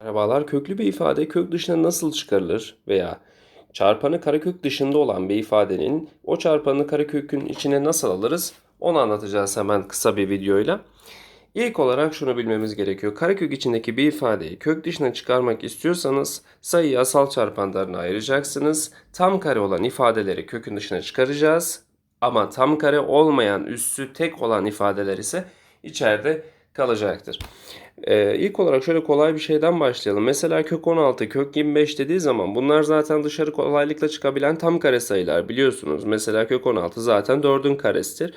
Merhabalar. Köklü bir ifade kök dışına nasıl çıkarılır veya çarpanı karekök dışında olan bir ifadenin o çarpanı karekökün içine nasıl alırız? Onu anlatacağız hemen kısa bir videoyla. İlk olarak şunu bilmemiz gerekiyor. Karekök içindeki bir ifadeyi kök dışına çıkarmak istiyorsanız sayıyı asal çarpanlarına ayıracaksınız. Tam kare olan ifadeleri kökün dışına çıkaracağız. Ama tam kare olmayan üssü tek olan ifadeler ise içeride kalacaktır. Ee, ilk olarak şöyle kolay bir şeyden başlayalım. Mesela kök 16, kök 25 dediği zaman bunlar zaten dışarı kolaylıkla çıkabilen tam kare sayılar biliyorsunuz. Mesela kök 16 zaten 4'ün karesidir.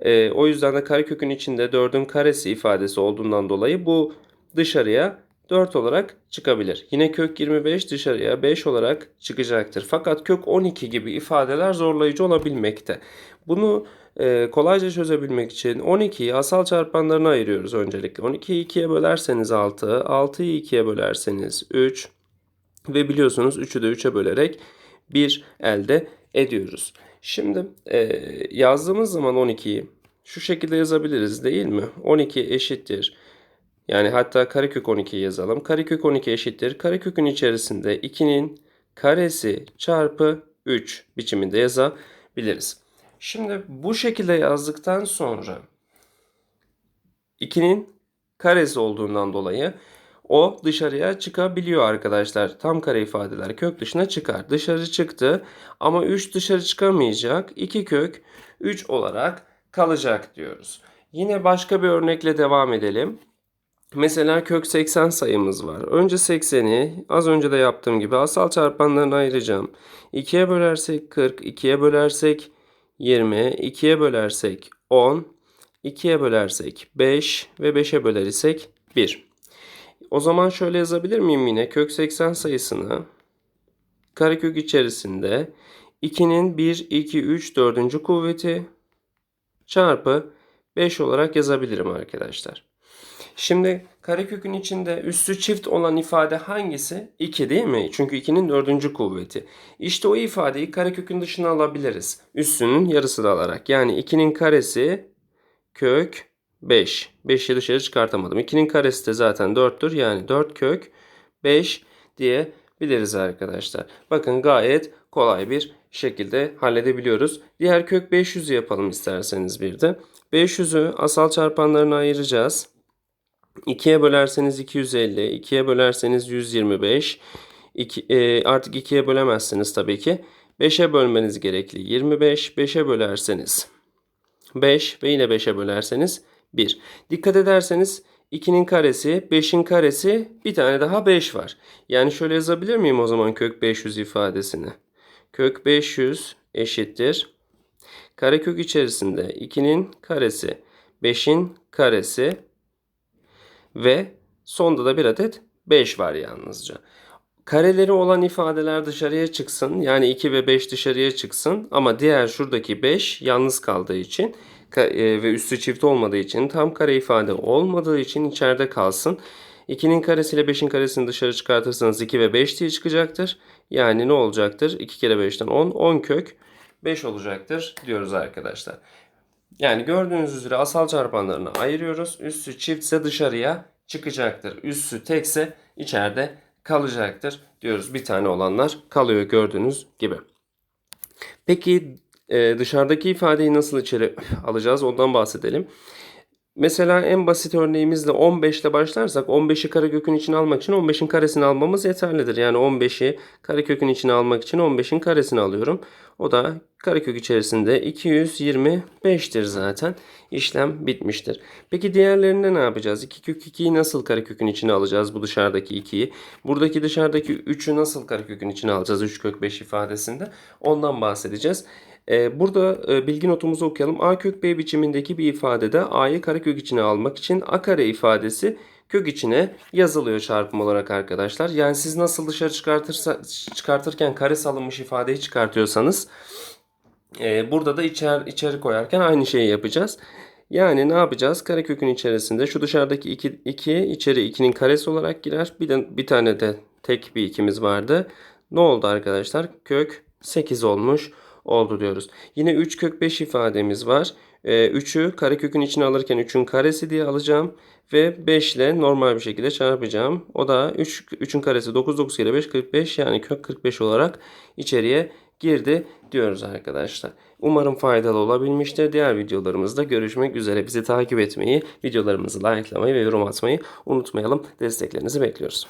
Ee, o yüzden de karekökün içinde 4'ün karesi ifadesi olduğundan dolayı bu dışarıya 4 olarak çıkabilir. Yine kök 25 dışarıya 5 olarak çıkacaktır. Fakat kök 12 gibi ifadeler zorlayıcı olabilmekte. Bunu e, kolayca çözebilmek için 12'yi asal çarpanlarına ayırıyoruz öncelikle. 12'yi 2'ye bölerseniz 6, 6'yı 2'ye bölerseniz 3 ve biliyorsunuz 3'ü de 3'e bölerek 1 elde ediyoruz. Şimdi e, yazdığımız zaman 12'yi şu şekilde yazabiliriz değil mi? 12 eşittir. Yani hatta karekök 12'yi yazalım. Karekök 12 eşittir. Karekökün içerisinde 2'nin karesi çarpı 3 biçiminde yazabiliriz. Şimdi bu şekilde yazdıktan sonra 2'nin karesi olduğundan dolayı o dışarıya çıkabiliyor arkadaşlar. Tam kare ifadeler kök dışına çıkar. Dışarı çıktı ama 3 dışarı çıkamayacak. 2 kök 3 olarak kalacak diyoruz. Yine başka bir örnekle devam edelim. Mesela kök 80 sayımız var. Önce 80'i az önce de yaptığım gibi asal çarpanlarına ayıracağım. 2'ye bölersek 40, 2'ye bölersek 20, 2'ye bölersek 10, 2'ye bölersek 5 ve 5'e bölersek 1. O zaman şöyle yazabilir miyim yine? Kök 80 sayısını karekök içerisinde 2'nin 1, 2, 3, 4. kuvveti çarpı 5 olarak yazabilirim arkadaşlar. Şimdi karekökün içinde üssü çift olan ifade hangisi? 2 değil mi? Çünkü 2'nin dördüncü kuvveti. İşte o ifadeyi karekökün dışına alabiliriz. Üssünün yarısını alarak. Yani 2'nin karesi kök 5. 5'i dışarı çıkartamadım. 2'nin karesi de zaten 4'tür. Yani 4 kök 5 diyebiliriz arkadaşlar. Bakın gayet kolay bir şekilde halledebiliyoruz. Diğer kök 500'ü yapalım isterseniz bir de. 500'ü asal çarpanlarına ayıracağız. 2'ye bölerseniz 250, 2'ye bölerseniz 125. 2, e, artık 2'ye bölemezsiniz tabii ki. 5'e bölmeniz gerekli 25. 5'e bölerseniz 5 ve yine 5'e bölerseniz 1. Dikkat ederseniz 2'nin karesi, 5'in karesi bir tane daha 5 var. Yani şöyle yazabilir miyim o zaman kök 500 ifadesini? Kök 500 eşittir. Karekök içerisinde 2'nin karesi, 5'in karesi ve sonda da bir adet 5 var yalnızca. Kareleri olan ifadeler dışarıya çıksın. Yani 2 ve 5 dışarıya çıksın. Ama diğer şuradaki 5 yalnız kaldığı için e, ve üstü çift olmadığı için tam kare ifade olmadığı için içeride kalsın. 2'nin karesiyle 5'in karesini dışarı çıkartırsanız 2 ve 5 diye çıkacaktır. Yani ne olacaktır? 2 kere 5'ten 10. 10 kök 5 olacaktır diyoruz arkadaşlar. Yani gördüğünüz üzere asal çarpanlarını ayırıyoruz. Üssü çiftse dışarıya çıkacaktır. Üssü tekse içeride kalacaktır diyoruz. Bir tane olanlar kalıyor gördüğünüz gibi. Peki e, dışarıdaki ifadeyi nasıl içeri alacağız ondan bahsedelim. Mesela en basit örneğimizle 15 ile başlarsak 15'i karekökün içine almak için 15'in karesini almamız yeterlidir. Yani 15'i karekökün içine almak için 15'in karesini alıyorum. O da karekök içerisinde 225'tir zaten. İşlem bitmiştir. Peki diğerlerinde ne yapacağız? 2 kök 2'yi nasıl karekökün içine alacağız bu dışarıdaki 2'yi? Buradaki dışarıdaki 3'ü nasıl karekökün içine alacağız 3 kök 5 ifadesinde? Ondan bahsedeceğiz. Ee, burada e, bilgi notumuzu okuyalım. A kök B biçimindeki bir ifadede A'yı karekök içine almak için A kare ifadesi kök içine yazılıyor çarpım olarak arkadaşlar. Yani siz nasıl dışarı çıkartırsa, çıkartırken kare salınmış ifadeyi çıkartıyorsanız e, burada da içer, içeri koyarken aynı şeyi yapacağız. Yani ne yapacağız? Karekökün içerisinde şu dışarıdaki 2, 2 içeri 2'nin karesi olarak girer. Bir, de, bir tane de tek bir ikimiz vardı. Ne oldu arkadaşlar? Kök 8 olmuş oldu diyoruz. Yine 3 kök 5 ifademiz var. 3'ü karekökün içine alırken 3'ün karesi diye alacağım. Ve 5 ile normal bir şekilde çarpacağım. O da 3, 3'ün karesi 9, 9 kere 5, 45 yani kök 45 olarak içeriye girdi diyoruz arkadaşlar. Umarım faydalı olabilmiştir. Diğer videolarımızda görüşmek üzere. Bizi takip etmeyi, videolarımızı likelamayı ve yorum atmayı unutmayalım. Desteklerinizi bekliyoruz.